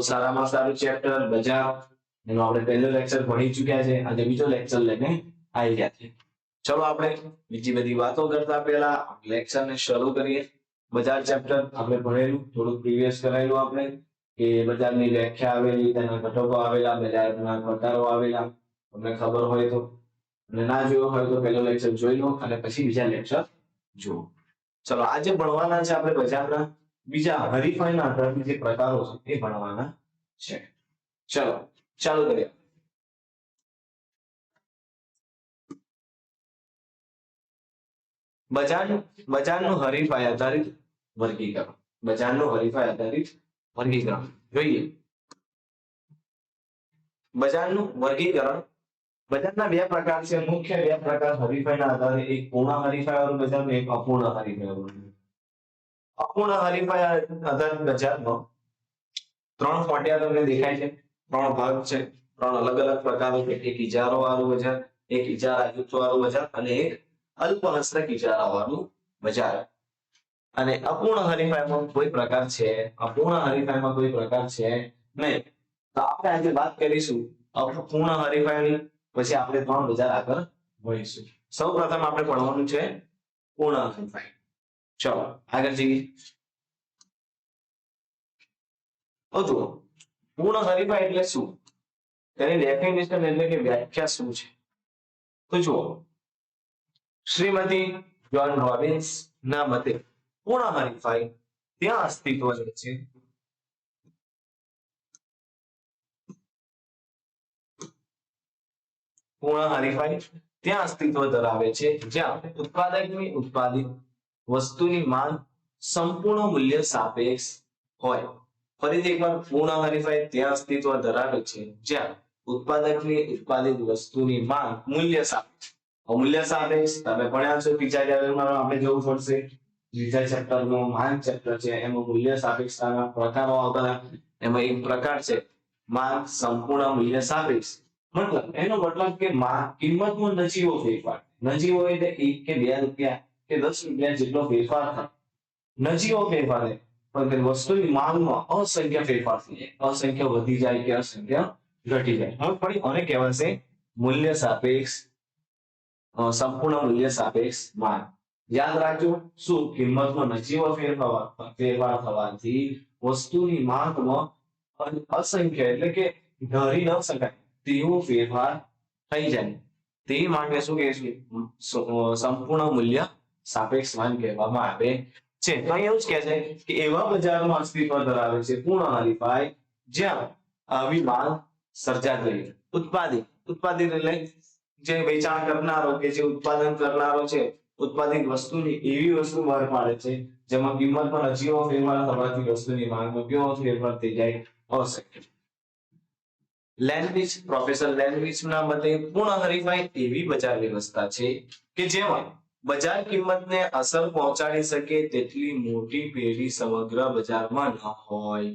સારામાં સારું ચેપ્ટર બજાર એનો આપણે પહેલો લેક્ચર ભણી ચૂક્યા છે. આજે બીજો લેક્ચર લઈને આવી ગયા છે. ચલો આપણે બીજી બધી વાતો કરતા પહેલા લેક્ચર ને શરૂ કરીએ. બજાર ચેપ્ટર આપણે ભણેલું, થોડુંક પ્રીવિયસ કરાયેલું આપણે, કે બજારની વ્યાખ્યા આવેલી, તેના ઘટકો આવેલા, બજારના ઘટાડો આવેલા. તમને ખબર હોય તો અને ના જોયો હોય તો પહેલો લેક્ચર જોઈ લો અને પછી બીજા લેક્ચર જુઓ. ચલો, આજે ભણવાના છે આપણે બજારના બીજા હરીફાઈના આધારિત જે પ્રકારો છે એ ભણવાના છે. ચલો, ચાલુ કરીએ. બજાર બજારનું હરીફાઈ આધારિત વર્ગીકરણ. બજારનું હરીફાઈ આધારિત વર્ગીકરણ. જોઈએ. બજારનું વર્ગીકરણ બજારના બે પ્રકાર છે. મુખ્ય બે પ્રકાર હરીફાઈના આધારે એક પૂર્ણ હરીફાઈ વાળું બજાર અને એક અપૂર્ણ હરીફાઈ વાળું અપૂર્ણ હરીફાઈ આધારિત બજારમાં ત્રણ ફોટિયા તમને દેખાય છે. ત્રણ ભાગ છે. ત્રણ અલગ અલગ પ્રકારો છે. એક ઇજારો વાળું બજાર, એક ઇજારા જૂથ વાળું બજાર અને એક અલ્પહસ્તક ઇજારા વાળું બજાર. અને અપૂર્ણ હરીફાઈમાં કોઈ પ્રકાર છે? અપૂર્ણ હરીફાઈમાં કોઈ પ્રકાર છે નહીં. તો આપણે આજે વાત કરીશું અપૂર્ણ હરીફાઈની પછી આપણે ત્રણ બજાર આગળ ભણીશું સૌ પ્રથમ આપણે ભણવાનું છે પૂર્ણ હરીફાઈ ચલો, આગળ જઈએ. જુઓ, પૂર્ણ હરીફાઈ એટલે શું? તેની ડેફિનેશન એટલે કે વ્યાખ્યા શું છે? તો જુઓ, શ્રીમતી જ્હોન રોબિન્સ ના મતે પૂર્ણ હરીફાઈ ત્યાં અસ્તિત્વ છે. પૂર્ણ હરીફાઈ ત્યાં અસ્તિત્વ ધરાવે છે. જ્યાં ઉત્પાદકની ઉત્પાદિત વસ્તુની માંગ સંપૂર્ણ મૂલ્ય સાપેક્ષ હોય. ફરીથી એકવાર પૂર્ણ હરીફાઈ ત્યાં અસ્તિત્વ ધરાવે છે. જ્યાં ઉત્પાદકની ઉત્પાદિત વસ્તુની માંગ મૂલ્ય સાપેક્ષ. મૂલ્ય સાપેક્ષ, તમે ભણ્યા છો બીજા ચેપ્ટરમાં આપણે જોવું પડશે. બીજા ચેપ્ટરનું માંગ ચેપ્ટર છે. એમાં મૂલ્ય સાપેક્ષતાના પ્રકારો આવતા એમાં એક પ્રકાર છે. માંગ સંપૂર્ણ મૂલ્ય સાપેક્ષ. મતલબ એનો મતલબ કે કિંમતમાં નજીવો ફેરફાર. નજીવો એટલે એક કે બે રૂપિયા કે દસ રૂપિયા જેટલો ફેરફાર થાય. નજીવો ફેરફાર થાય. પણ વસ્તુની માંગમાં અસંખ્ય ફેરફાર થઈ જાય અસંખ્ય વધી જાય કે અસંખ્ય ઘટી જાય. હવે ફરી આને કહેવાશે મૂલ્ય સાપેક્ષ સંપૂર્ણ મૂલ્ય સાપેક્ષ માંગ યાદ રાખજો, શું? કિંમતમાં નજીવો ફેરફાર ફેરફાર થવાથી વસ્તુની માંગમાં અસંખ્ય એટલે કે ધરી ન શકાય. તેવો ફેરફાર થઈ જાય તે માટે શું કહે છે સંપૂર્ણ મૂલ્ય સાપેક્ષ માંગ કહેવામાં આવે છે તો એવું જ કહે છે કે એવા બજારમાં અસ્તિત્વ ધરાવે છે પૂર્ણ હરીફાઈ જ્યાં આવી માંગ સર્જાતી થઈ ઉત્પાદિત ઉત્પાદિત એટલે જે વેચાણ કરનારો કે જે ઉત્પાદન કરનારો છે ઉત્પાદિત વસ્તુની એવી વસ્તુ બહાર પાડે છે જેમાં કિંમતમાં નજીવો ફેરફાર થવાથી વસ્તુની માંગમાં કેવો ફેરફાર થઈ જાય અશક્ય લેન્ડવિચ પ્રોફેસર લેન્ડવિચના મતે પૂર્ણ હરીફાઈ એવી બજાર વ્યવસ્થા છે કે જેમાં બજાર કિંમતને અસર પહોંચાડી શકે તેટલી મોટી પેઢી સમગ્ર બજારમાં ન હોય.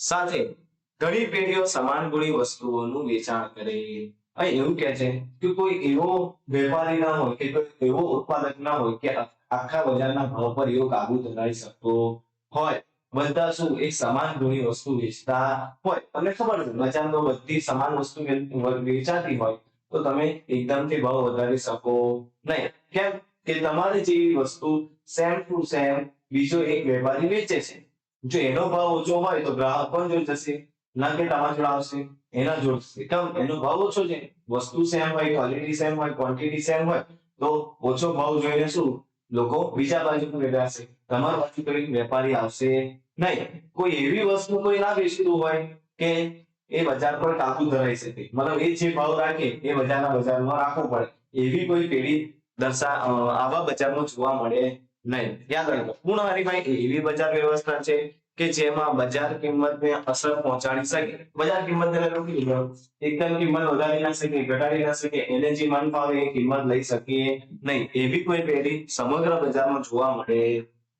સાથે ઘણી પેઢીઓ સમાન ગુણી વસ્તુઓનું વેચાણ કરે. અહીં એવું કહે છે કે કોઈ એવો વેપારી ના હોય કે કોઈ એવો ઉત્પાદક ના હોય કે આખા બજારના ભાવ પર એવો કાબુ ધરાવી શકતો હોય. બધા શું, એક સમાન ગુણી વસ્તુ વેચતા હોય. તમને ખબર છે, બજારમાં બધી સમાન વસ્તુ વેચાતી હોય, તો તમે એકદમથી ભાવ વધારી શકો નહીં. કેમ કે તમારી જેવી વસ્તુ સેમ ટુ સેમ બીજો એક વેપારી વેચે છે. જો એનો ભાવ ઓછો હોય, તો ગ્રાહક પણ જોઈ જશે. ના કે તમારા જોડે આવશે, એના જોડશે કેમ? એનો ભાવ ઓછો છે. વસ્તુ સેમ હોય ક્વોલિટી સેમ હોય ક્વોન્ટિટી સેમ હોય, તો ઓછો ભાવ જોઈને શું? લોકો બીજા બાજુ વેચાશે તમારા બાજુ કરીને વેપારી આવશે નહીં, કોઈ એવી વસ્તુ કોઈ ના વેચતું હોય કે એ બજાર પર કાબુ ધરાઈ શકે. મતલબ એ જે ભાવ રાખે એ બજારના બજારમાં રાખવો પડે. એવી કોઈ પેઢી દર્શા આવા બજારમાં જોવા મળે નહીં. યાદ રાખો પૂર્ણ હરીફાઈ એવી બજાર વ્યવસ્થા છે કે જેમાં બજાર કિંમતને અસર પહોંચાડી શકે. બજાર કિંમતને? એકદમ કિંમત વધારી ના શકે, ઘટાડી ના શકે એને જે મન ફાવે એ કિંમત લઈ શકીએ નહીં. એવી કોઈ પેઢી સમગ્ર બજારમાં જોવા મળે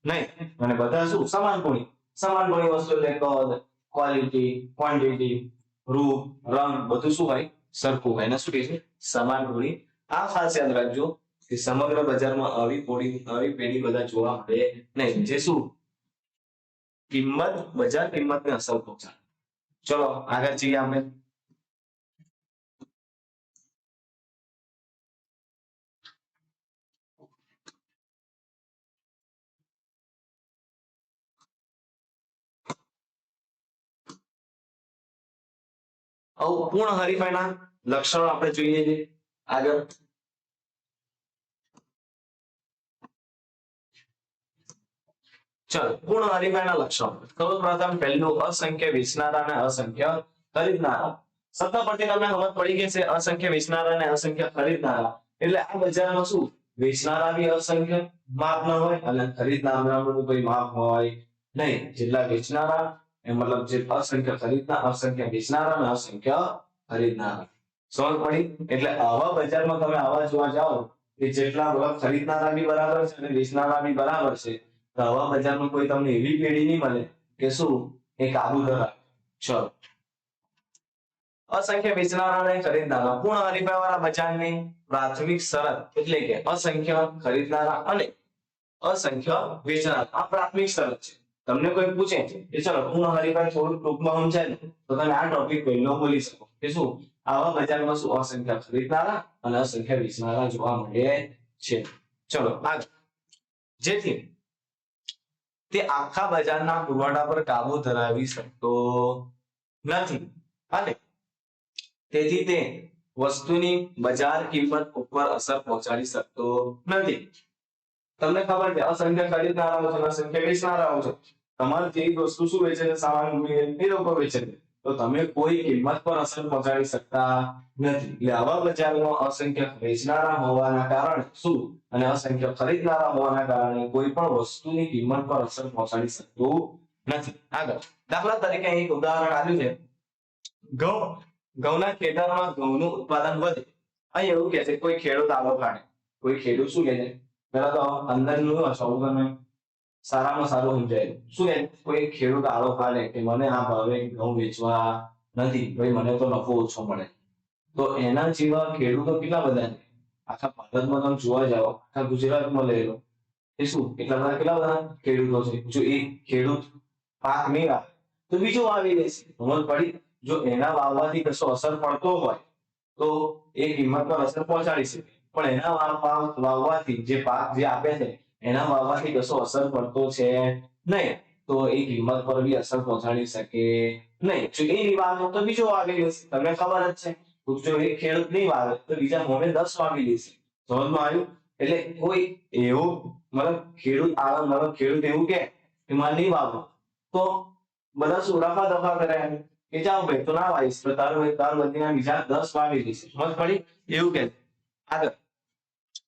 નહીં. અને બધા શું? સમાન ગુણી સમાન ગુણી વસ્તુ એટલે કદ ક્વોલિટી ક્વોન્ટિટી રૂપ, રંગ, બધું શું હોય? સરખું હોય. એને શું કહે છે? સમાન ગુણી આ ખાસ યાદ રાખજો કે સમગ્ર બજારમાં આવી પોડી આવી પેઢી બધા જોવા મળે નહીં. જે શું? કિંમત, બજાર કિંમતને અસર પહોંચાડે. ચલો, આગળ જઈએ આપણે. આવું પૂર્ણ હરીફાઈના લક્ષણો આપણે જોઈએ છે. આગળ. ચાલો, પૂર્ણ હરીફાઈના લક્ષણો. સૌપ્રથમ પહેલું અસંખ્ય વિસનારા અને અસંખ્ય ખરીદનારા. સત્તા પરથી તમને ખબર પડી ગઈ છે, અસંખ્ય વેચનારા અને અસંખ્ય ખરીદનારા. એટલે આ બજારમાં શું? વેચનારા બી અસંખ્ય માપ ન હોય અને ખરીદનારાનું કોઈ માપ હોય. નહીં, જેટલા વેચનારા મતલબ જે અસંખ્ય ખરીદનાર, અસંખ્ય વેચનારા અને અસંખ્ય ખરીદનારા. સમજ પડી. એટલે આવા બજારમાં તમે આવા જોવા જાઓ, કે જેટલા ખરીદનારા બી બરાબર છે અને વેચનારા બી બરાબર છે, તો આવા બજારમાં કોઈ તમને એવી પેઢી નહીં મળે કે શું? એ કાબુ ધરાવે. ચલો. અસંખ્ય વેચનારા અને ખરીદનારા. પૂર્ણ હરીફાઈ વાળા બજારની પ્રાથમિક શરત એટલે કે અસંખ્ય ખરીદનારા અને અસંખ્ય વેચનારા. આ પ્રાથમિક શરત છે. તમને કોઈ પૂછે કે ચલો હું હરિભાઈ થોડું ટૂંકમાં સમજાય તો તમે આ ટોપિક પહેલો બોલી શકો. કે શું? આવા બજારમાં શું અસંખ્ય ખરીદનારા અને અસંખ્ય વેચનારા જોવા મળે છે. ચલો જેથી તે આખા બજારના પુરવઠા પર કાબુ ધરાવી શકતો નથી. અને તેથી તે વસ્તુની બજાર કિંમત ઉપર અસર પહોંચાડી શકતો નથી. તમને ખબર છે, અસંખ્ય ખરીદનારાઓ છે, અસંખ્ય વેચનારાઓ છે. તમારે જે વસ્તુ શું વેચે છે, સામાન એ લોકો વેચે છે. તો તમે કોઈ કિંમત પર અસર પહોંચાડી શકતા નથી. એટલે આવા બજારમાં અસંખ્ય વેચનારા હોવાના કારણે શું? અને અસંખ્ય ખરીદનારા હોવાના કારણે કોઈ પણ વસ્તુની કિંમત પર અસર પહોંચાડી શકતું નથી. આગળ. દાખલા તરીકે અહીં એક ઉદાહરણ આવ્યું છે. ઘઉં. ઘઉંના ખેતરમાં ઘઉંનું ઉત્પાદન વધે. અહીં એવું કે છે, કોઈ ખેડૂત આલો કાઢે કોઈ ખેડૂત શું કે છે? પેલા તો અંદાજનું તમે સારામાં સારું સમજાય. શું એ કોઈ ખેડૂત આળો કાઢે કે મને આ ભાવે ઘઉં વેચવા નથી, ભાઈ મને તો નફો ઓછો મળે. તો એના જેવા ખેડૂતો કેટલા બધા છે? આખા ભારતમાં તમે જોવા જાઓ, આખા ગુજરાતમાં લઈ લો. એ શું? એટલા બધા કેટલા બધા ખેડૂતો છે? જો એ ખેડૂત પાક નહીં રાખે તો બીજો વાવી લેશે સમજ પડી. જો એના વાવવાથી કશો અસર પડતો હોય, તો એ કિંમત પર અસર પહોંચાડી શકે. પણ એના વાવ- વાવવાથી જે પાક જે આપે છે, એના વાવવાથી કશો અસર પડતો છે નહીં. તો એ કિંમત પર બી અસર પહોંચાડી શકે નહીં. એ વાવ તો બીજો વાવી લેશે તમને ખબર જ છે. જો એ ખેડૂત નહીં વાવે, તો બીજા મોમે દસ વાવી લેશે સમજમાં આવ્યું? એટલે કોઈ એવું મતલબ ખેડૂત આવે, મતલબ ખેડૂત એવું કે મારે નહીં વાવો તો બધા સુરાફા દફા કરે એમ કે જાઓ ભાઈ, તો ના વાવીશ. તો તારો, તારું બધીના બીજા દસ વાવી લેશે સમજ પડી? એવું કે આગળ.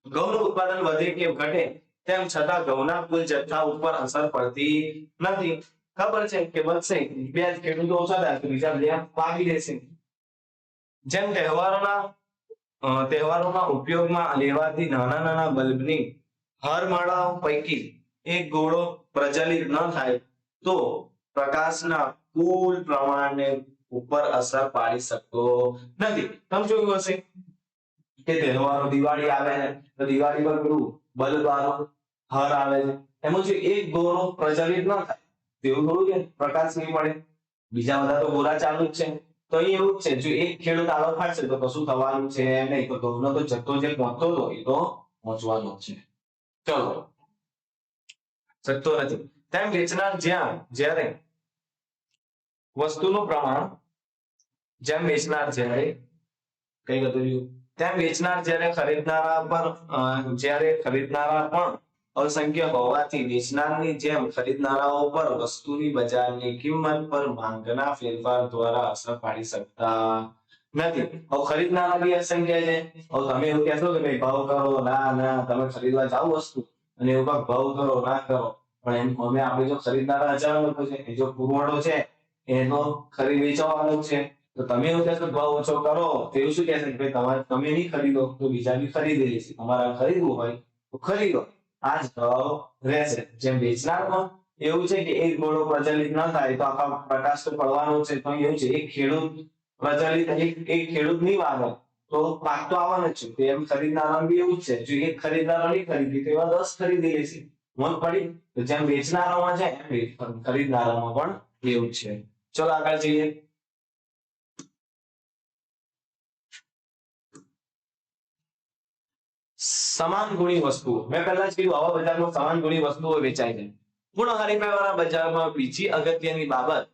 ઘઉંનું ઉત્પાદન વધે કે ઘટે, તેમ છતાં ઘઉંના કુલ જથ્થા ઉપર અસર પડતી નથી. ખબર છે કે વધશે બે ખેડૂતો ઓછા થાય બીજા બે પાકી દેશે જેમ તહેવારોના તહેવારોમાં ઉપયોગમાં લેવાતી નાના નાના બલ્બની હરમાળાઓ પૈકી એક ગોળો પ્રજ્વલિત ન થાય તો પ્રકાશના કુલ પ્રમાણને ઉપર અસર પાડી શકતો નથી. તમે જોયું હશે કે તહેવારો, દિવાળી આવે છે, તો દિવાળી પર પેલું બલ્બ હર આવે છે. એમાં જો એક ગોળો પ્રચલિત ના થાય, તેવું થોડું કે પ્રકાશ નહીં પડે બીજા બધા તો ગોરા ચાલુ જ છે. તો અહીં એવું જ છે, જો એક ખેડૂત આલો ફાટશે તો કશું થવાનું છે નહીં. તો ઘઉંનો તો જથ્થો જે પહોંચતો હતો, એ તો પહોંચવાનો છે. ચલો. જથ્થો નથી. તેમ વેચનાર જ્યાં, જ્યારે વસ્તુનું પ્રમાણ જેમ વેચનાર જ્યારે, કઈ હતું તેમ વેચનાર જ્યારે ખરીદનારા પર જ્યારે ખરીદનારા પણ અસંખ્ય હોવાથી વેચનારની જેમ ખરીદનારાઓ પર વસ્તુની બજારની કિંમત પર માંગના ફેરફાર દ્વારા અસર પાડી શકતા નથી. હવે ખરીદનારા બી અસંખ્ય છે. હવે તમે એવું કહેશો કે ભાઈ ભાવ કરો, ના ના, તમે ખરીદવા જાઓ વસ્તુ અને એવું કાંક ભાવ કરો, ના કરો. પણ એમ અમે, આપણે જો ખરીદનારા હજાર લોકો છે, એ જો પુરવઠો છે, એનો ખરીદ વેચવાનો છે. તો તમે એવું કહેશો ભાવ ઓછો કરો, તો એવું શું કહેશે કે તમારે તમે નહીં ખરીદો, તો બીજા બી ખરીદી લેશે તમારે ખરીદવું હોય તો ખરીદો. આ જ ભાવ રહેશે. જેમ વેચનારમાં એવું છે કે એક ગોળો પ્રચલિત ન થાય, તો આખા પ્રકાશ તો પડવાનો છે. તો એવું છે, એક ખેડૂત પ્રચલિત, એક ખેડૂત નહીં વાવે, તો પાક તો આવવાનો જ છે. એમ ખરીદનારાનું બી એવું જ છે. જો એક ખરીદનારો નહીં ખરીદી, તો એવા દસ ખરીદી લેશે મોજ પડી. તો જેમ વેચનારામાં છે એમ ખરીદનારામાં પણ એવું છે. ચલો આગળ જઈએ. સમાન ગુણી વસ્તુઓ. મેં પહેલા જ કીધું, આવા બજારમાં સમાન ગુણી વસ્તુઓ વેચાય છે. પૂર્ણ હરીફાઈવાળા બજારમાં બીજી અગત્યની બાબત,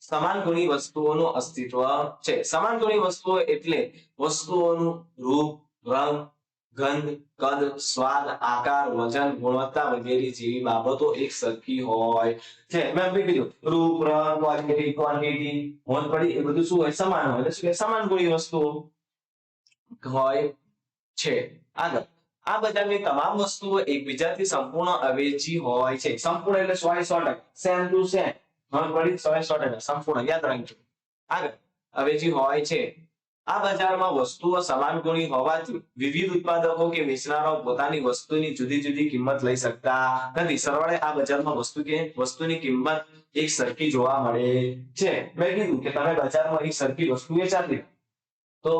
સમાન ગુણી વસ્તુઓનું અસ્તિત્વ છે. સમાન ગુણી વસ્તુઓ એટલે વસ્તુઓનું રૂપ, રંગ, ગંધ, કદ, સ્વાદ, આકાર, વજન, ગુણવત્તા વગેરે જેવી બાબતો એક સરખી હોય છે. મેં કીધું, રૂપ, રંગ ક્વોલિટી ક્વોન્ટિટી હોંદ પડી, એ બધું શું હોય? સમાન હોય. એટલે સમાન ગુણી વસ્તુઓ હોય છે. આગળ. આ બધાની તમામ વસ્તુઓ એકબીજાથી સંપૂર્ણ અવેજી હોય છે. સંપૂર્ણ એટલે સો સો ટકા. Same to same. પડી સો સો ટકા. સંપૂર્ણ. યાદ રાખજો. આગળ. અવેજી હોય છે. આ બજારમાં વસ્તુઓ સમાન ગુણી હોવાથી વિવિધ ઉત્પાદકો કે વેચનારાઓ પોતાની વસ્તુની જુદી જુદી કિંમત લઈ શકતા નથી. સરવાળે આ બજારમાં વસ્તુ કે વસ્તુની કિંમત એક સરખી જોવા મળે છે. મેં કીધું કે તમે બજારમાં એક સરખી વસ્તુ વેચાતી તો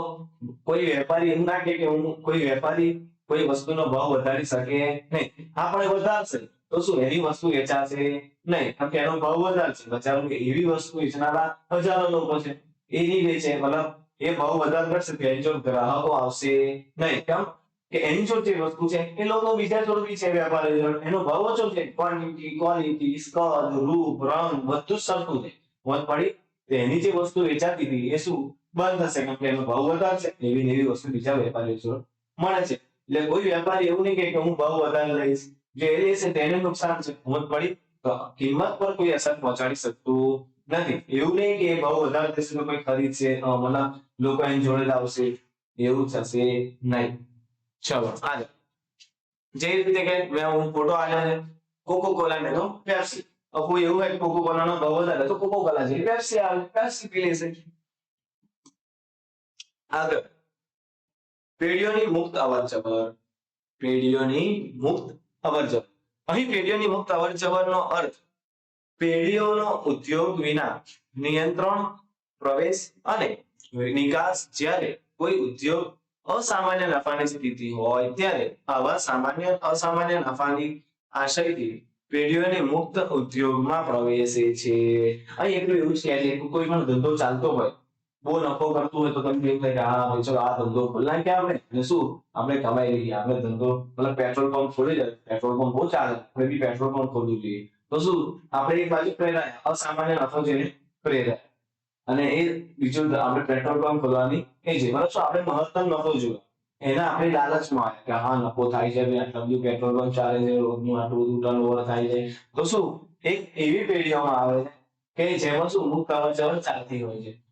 કોઈ વેપારી એમ ના કે હું કોઈ વેપારી કોઈ વસ્તુનો ભાવ વધારી શકે નહીં. હા, પણ વધારશે તો શું, એની વસ્તુ વેચાશે નહીં. કારણ કે એનો ભાવ વધારશે. બજારમાં એવી વસ્તુ વેચનારા હજારો લોકો છે. એ નહીં વેચે, મતલબ એ ભાવ વધારે કરશે તો એની જોડે ગ્રાહકો આવશે નહીં. કેમ કે એની જોડે જે વસ્તુ છે, એ લોકો બીજા જોડ બી છે વેપારી એનો ભાવ ઓછો છે. ક્વોન્ટિટી ક્વોલિટી કદ રૂપ, રંગ, બધું સરખું છે. વધ પડી. એની જે વસ્તુ વેચાતી હતી, એ શું બંધ થશે? કેમ કે એનો ભાવ વધારશે. એવી એવી વસ્તુ બીજા વેપારીઓ જોડ મળે છે. એટલે કોઈ વેપારી એવું નહીં કે હું ભાવ વધારે લઈશ. જે એ છે તેને નુકસાન વધ પડી. કિંમત પર કોઈ અસર પહોંચાડી શકતું નથી. એવું નહીં કે ભાવ વધારે થશે તો કોઈ ખરીદશે. મને લોકો એની જોડે લાવશે એવું થશે નહીં. ચલો આગળ જે રીતે કે મેં હું ફોટો આવ્યો છે કોકો કોલા ને, તો પેપ્સી કોઈ એવું હોય કોકો કોલા નો ભાવ વધારે તો કોકો કોલા છે. પેપ્સી આવે. પેપ્સી પી લેશે. આગળ. પેઢીઓની મુક્ત અવરજવર પેઢીઓની મુક્ત અવરજવર અહીં પેઢીઓની મુક્ત અવરજવરનો અર્થ પેઢીઓનો ઉદ્યોગ વિના નિયંત્રણ, પ્રવેશ અને નિકાસ જ્યારે કોઈ ઉદ્યોગ અસામાન્ય નફાની સ્થિતિ હોય ત્યારે આવા સામાન્ય અસામાન્ય નફાની આશયથી પેઢીઓની મુક્ત ઉદ્યોગમાં પ્રવેશે છે. અહીં એટલું એવું છે કે કોઈ પણ ધંધો ચાલતો હોય બહુ નફો કરતું હોય તો તમને એવું થાય કે, હા, ભાઈ, ચલો, આ ધંધો ખોલાય કે આપણે? ને શું? આપણે કમાઈ લઈએ, આપણે ધંધો, મતલબ પેટ્રોલ પંપ ખોલી જાય પેટ્રોલ પંપ બહુ ચાલે, આપણે બી પેટ્રોલ પંપ ખોલવું જોઈએ. તો શું? આપણે એક બાજુ પ્રેરાય અસામાન્ય નફો છે પ્રેરાય અને એ બીજું આપણે પેટ્રોલ પંપ ખોલવાની એ છે. મતલબ શું? આપણે મહત્તમ નફો જોઈએ એના આપણે લાલચમાં આવે કે, હા, નફો થાય છે બધું પેટ્રોલ પંપ ચાલે છે, રોજનું આટલું બધું ટર્ન ઓવર થાય છે. તો શું? એક એવી પેઢીઓમાં આવે છે કે જેમાં શું? મુક્ત અવર ચાલતી હોય છે.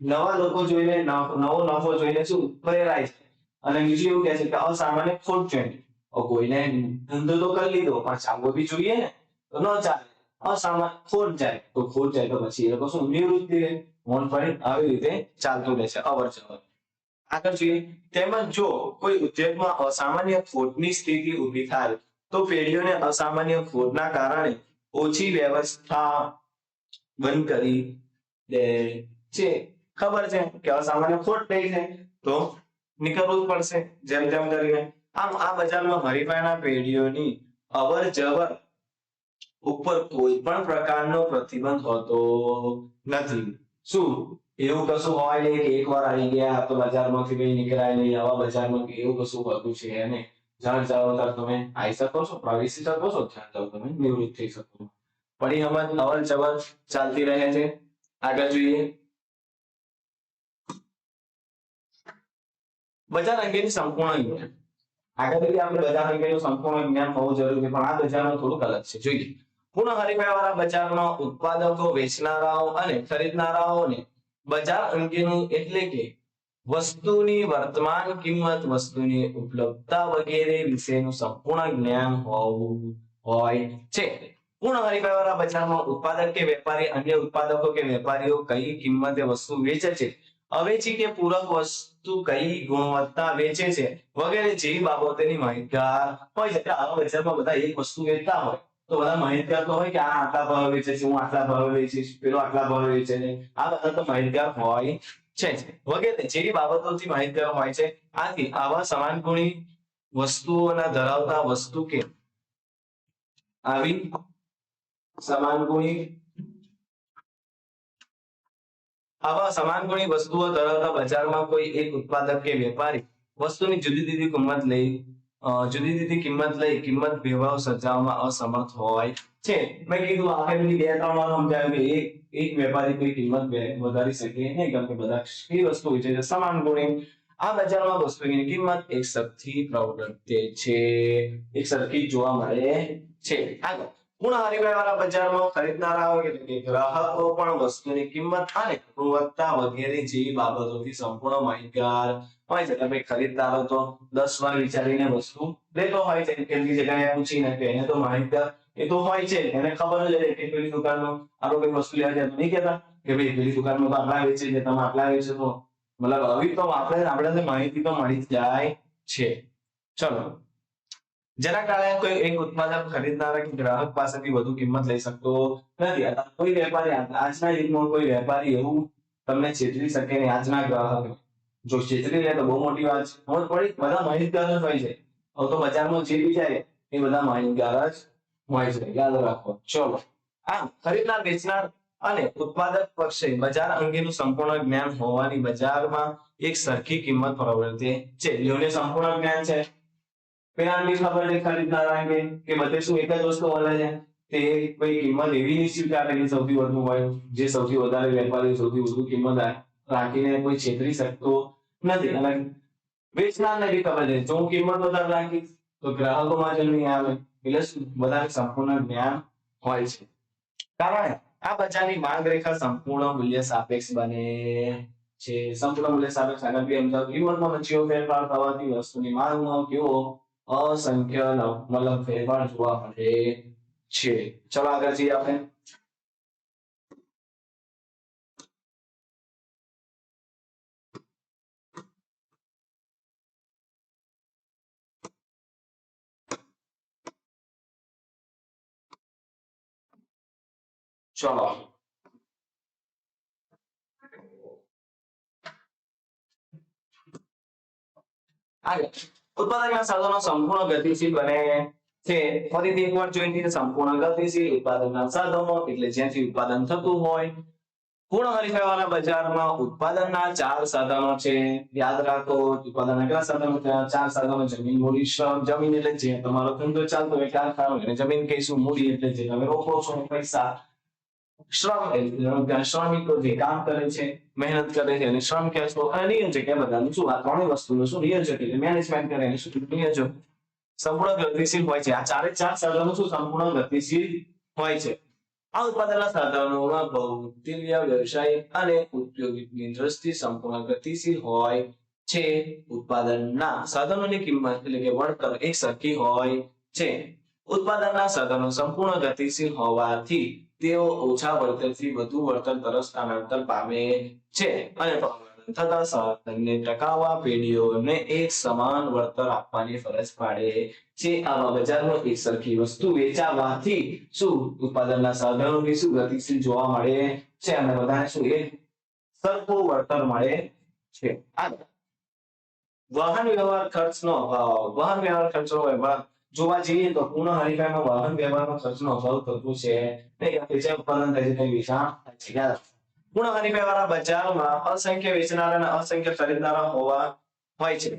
નવા લોકો જોઈને, નવો નફો જોઈને શું પ્રેરાય છે? અને બીજું એવું કહે છે કે અસામાન્ય ખોટ જોઈને કોઈને ધંધો તો કરી લીધો, પણ ચાલવો બી જોઈએ ને, તો ન ચાલે. અસામાન્ય ખોટ જાય તો ખોટ જાય તો પછી એ લોકો શું નિવૃત્તિ મોન પડી આવી રીતે ચાલતું રહે છે, અવર જવર. આગળ જોઈએ, તેમજ જો કોઈ ઉદ્યોગમાં અસામાન્ય ખોટની સ્થિતિ ઊભી થાય, તો પેઢીઓને અસામાન્ય ખોટના કારણે ઓછી વ્યવસ્થા બંધ કરી દે. છે. ખબર છે? કે અસામાન્ય ખોટ થઈ છે તો નીકળવું પડશે. જેમ તેમ કરીને. આમ આ બજારમાં હરીફાઈના પેઢીઓની અવર જવર ઉપર કોઈ પણ પ્રકારનો પ્રતિબંધ હોતો નથી. શું? એવું કશું હોય નહીં કે એકવાર આવી ગયા તો બજારમાંથી કઈ નીકળાય નહીં, આવા બજારમાં એવું કશું હોતું છે અને જાણ જાઓ ત્યારે તમે આવી શકો છો, પ્રવેશી શકો છો ત્યાં જાઓ તમે નિવૃત્ત થઈ શકો છો. એ અવર જવર ચાલતી રહે છે. આગળ જોઈએ. બજાર અંગેની સંપૂર્ણ જ્ઞાન. આગળ આપણે બજાર અંગેનું સંપૂર્ણ જ્ઞાન હોવું જરૂરી છે, પણ આ બજારમાં થોડુંક અલગ છે. જોઈએ. પૂર્ણ હરીફાઈ વાળા બજારમાં ઉત્પાદકો, વેચનારાઓ અને ખરીદનારાઓને બજાર અંગેનું એટલે કે વસ્તુની વર્તમાન કિંમત, વસ્તુની ઉપલબ્ધતા વગેરે વિશેનું સંપૂર્ણ જ્ઞાન હોવું હોય છે. પૂર્ણ હરીફાઈ વાળા બજારમાં ઉત્પાદક કે વેપારી, અન્ય ઉત્પાદકો કે વેપારીઓ કઈ કિંમતે વસ્તુ વેચે છે? અવેચી કે પૂરક વસ્તુ કઈ ગુણવત્તા વેચે છે, વગેરે જેવી બાબતોની માહિતગાર હોય છે. આવા બજારમાં બધા એક વસ્તુ વેચતા હોય, તો બધા માહિતગાર તો હોય કે આ આટલા ભાવે વેચે છે, હું આટલા ભાવે વેચીશ, પેલો આટલા ભાવે વેચે છે આ બધા તો માહિતગાર હોય છે વગેરે જેવી બાબતોથી માહિતગાર હોય છે. આથી આવા સમાન ગુણી વસ્તુઓના ધરાવતા વસ્તુ કે આવી સમાન ગુણી આવા સમાન ગુણી વસ્તુઓ ધરાવતા બજારમાં કોઈ એક ઉત્પાદક કે વેપારી વસ્તુની જુદી જુદી કિંમત લઈ જુદી જુદી કિંમત લઈ કિંમત ભેવાઓ સર્જાવવામાં અસમર્થ હોય છે. મેં કીધું આગળની બે ત્રણ વાર સમજાવ્યું કે એક એક વેપારી કોઈ કિંમત વધારી શકે નહીં કારણ કે બધા એ વસ્તુ હોય છે સમાન ગુણી. આ બજારમાં વસ્તુની કિંમત એક સરખી પ્રવર્તે છે, એક સરખી જોવા મળે છે. આગળ. પૂર્ણ હરીફાઈવાળા બજારમાં ખરીદનારાઓ એટલે કે ગ્રાહકો પણ વસ્તુની કિંમત અને ગુણવત્તા વગેરે જેવી બાબતોથી સંપૂર્ણ માહિતગાર હોય છે. તમે ખરીદદારો તો દસ વાર વિચારીને વસ્તુ લેતો હોય છે. કેટલી જગ્યાએ પૂછીને કે એને તો માહિતગાર એ તો હોય છે. એને ખબર જ હોય કે પેલી દુકાનમાં આરો કોઈ વસ્તુ લેવા જાય. નહીં કહેતા કે ભાઈ પેલી દુકાનમાં તો આટલા વેચે છે. તમે આટલા વેચો તો. મતલબ આવી તો આપણે આપણે માહિતી તો મળી જાય છે. ચલો. જેના કારણે કોઈ એક ઉત્પાદક ખરીદનારા કે ગ્રાહક પાસેથી વધુ કિંમત લઈ શકતો નથી. કોઈ વેપારી આજના યુગમાં કોઈ વેપારી એવું તમને છેતરી શકે નહીં. આજના ગ્રાહક જો છેતરી લે તો બહુ મોટી વાત છે. ખબર પડી. બધા માહિતગાર જ હોય છે. હવે તો બજારમાં જે જાય એ બધા માહિતગાર જ હોય છે. યાદ રાખો. ચલો. આમ ખરીદનાર, વેચનાર અને ઉત્પાદક પક્ષે બજાર અંગેનું સંપૂર્ણ જ્ઞાન હોવાની બજારમાં એક સરખી કિંમત પ્રવર્તે છે. જેઓને સંપૂર્ણ જ્ઞાન છે. પેલા બી ખબર નહીં ખરીદનારા કે કે બધે શું એક જ વસ્તુ મળે છે? તે કોઈ કિંમત એવી આપે કે સૌથી વધુ હોય, જે સૌથી વધારે વેપારી સૌથી વધુ કિંમત રાખીને કોઈ છેતરી શકતો નથી. અને વેચનારને બી ખબર છે, જો હું કિંમત વધારે રાખીશ, તો ગ્રાહકોમાં જ નહીં આવે. એટલે બધાને સંપૂર્ણ જ્ઞાન હોય છે. કારણ આ બજારની માંગ રેખા સંપૂર્ણ મૂલ્ય સાપેક્ષ બને છે. સંપૂર્ણ મૂલ્ય સાપેક્ષ. આગળ બી અમદાવાદ કિંમતમાં વચ્ચેનો ફેરફાર થવાથી વસ્તુની માંગમાં કેવો અસંખ્ય મતલબ ફેરફાર જોવા મળે છે. ચલો આગળ જઈએ આપણે. ચલો. આગળ. ઉત્પાદનના સાધનો સંપૂર્ણ ગતિશીલ બને છે. ફરીથી એકવાર જોઈ લઈએ સંપૂર્ણ ગતિશીલ ઉત્પાદનના સાધનો, એટલે જ્યાંથી ઉત્પાદન થતું હોય, પૂર્ણ હરીફાઈવાળા બજારમાં ઉત્પાદનના ચાર સાધનો છે. યાદ રાખો, ઉત્પાદનના કેટલા સાધનો ચાર સાધનો, જમીન, મૂડી, શ્રમ. જમીન એટલે જે તમારો ધંધો ચાલતો હોય, કારખાનો એને જમીન કહીશું મૂડી, એટલે જે તમે રોકો છો, પૈસા. શ્રમ શ્રમિકો જે કામ કરે છે, મહેનત કરે છે અને શ્રમ અને નિયોજક એ બધાનું શું આ ત્રણેય વસ્તુનું શું નિયોજક એટલે મેનેજમેન્ટ કરે શું નિયોજક સંપૂર્ણ ગતિશીલ હોય છે. આ ચારે ચાર સાધનો શું સંપૂર્ણ ગતિશીલ હોય છે. આ ઉત્પાદનના સાધનોમાં ભૌતિક વ્યવસાયિક અને ઉપયોગિકની દ્રષ્ટિ સંપૂર્ણ ગતિશીલ હોય છે. ઉત્પાદનના સાધનોની કિંમત એટલે કે વળતર એક સરખી હોય છે. ઉત્પાદનના સાધનો સંપૂર્ણ ગતિશીલ હોવાથી તેઓ ઓછા વળતરથી વધુ વળતર તરફ સ્થાનાંતર પામે છે અને થતા સાધનને ટકાવવા પેઢીઓને એક સમાન વળતર આપવાની ફરજ પાડે છે. આવા બજારમાં એક સરખી વસ્તુ વેચાવાથી શું ઉત્પાદનના સાધનોની શું ગતિશીલ જોવા મળે છે અને બધાને શું એ સરખું વળતર મળે છે? વાહન વ્યવહાર ખર્ચનો અભાવ. વાહન વ્યવહાર ખર્ચનો અભાવ જોવા જઈએ તો પૂર્ણ હરીફાઈમાં વાહન વ્યવહારનો ખર્ચનો અભાવ થતો છે. ઉત્પાદન. પૂર્ણ હરીફાઈવાળા બજારમાં અસંખ્ય વેચનારા અને અસંખ્ય ખરીદનારા હોવા હોય છે.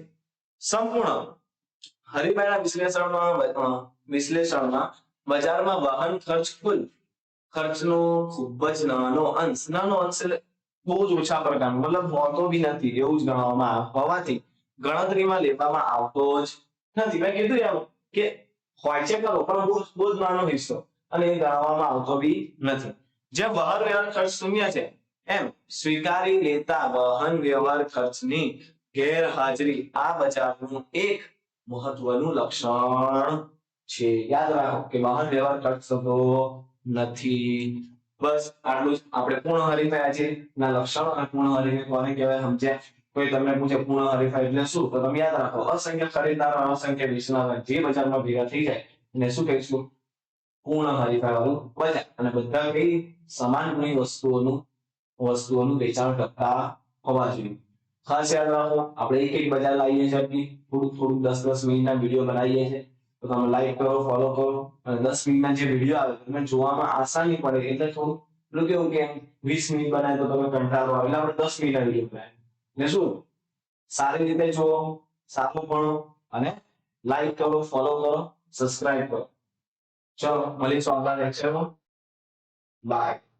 સંપૂર્ણ હરીફાઈના વિશ્લેષણમાં વિશ્લેષણમાં બજારમાં વાહન ખર્ચ કુલ ખર્ચનો ખૂબ જ નાનો અંશ નાનો અંશ બહુ જ ઓછા પ્રકારનો, મતલબ હોતો બી નથી, એવું જ ગણવામાં હોવાથી ગણતરીમાં લેવામાં આવતો જ નથી. મેં કીધું એમ કે હોય છે ખરો, પણ બહુ બહુ જ નાનો હિસ્સો અને એ ગણવામાં આવતો બી નથી. જે વહન વ્યવહાર ખર્ચ શૂન્ય છે, એમ સ્વીકારી લેતા વહન વ્યવહાર ખર્ચની ગેરહાજરી આ બજારનું એક મહત્વનું લક્ષણ છે. યાદ રાખો કે વાહન વ્યવહાર ખર્ચ થતો નથી. બસ, આટલું આપણે પૂર્ણ હરીફાઈ આજે ના, લક્ષણ અને પૂર્ણ હરીફાઈ કોને કહેવાય સમજ્યા? કોઈ તમને પૂછે પૂર્ણ હરીફાઈ એટલે શું? તો તમે યાદ રાખો, અસંખ્ય ખરીદનાર અસંખ્ય વેચનાર જે બજારમાં ભેગા થઈ જાય, એને શું કહીશું? પૂર્ણ હરીફાઈ વાળું બજાર. અને બધા કઈ સમાન ગુણી વસ્તુઓનું વસ્તુઓનું વેચાણ કરતા હોવા જોઈએ. ખાસ યાદ રાખો, આપણે એક એક બજાર લાવીએ છીએ થોડુંક થોડુંક દસ દસ મિનિટના વીડિયો બનાવીએ છીએ. તો તમે લાઈક કરો ફોલો કરો, અને દસ મિનિટના જે વીડિયો આવે, તમને જોવામાં આસાની પડે. એટલે થોડું પેલું કેવું કે વીસ મિનિટ બનાવે તો તમે કંટાળો આવે. એટલે આપણે દસ મિનિટના વીડિયો બનાવીએ. એટલે શું? સારી રીતે જુઓ, સારું ભણો અને લાઈક કરો ફોલો કરો સબસ્ક્રાઇબ કરો. ચલો, મળીશું આવતા લેક્ચરમાં બાય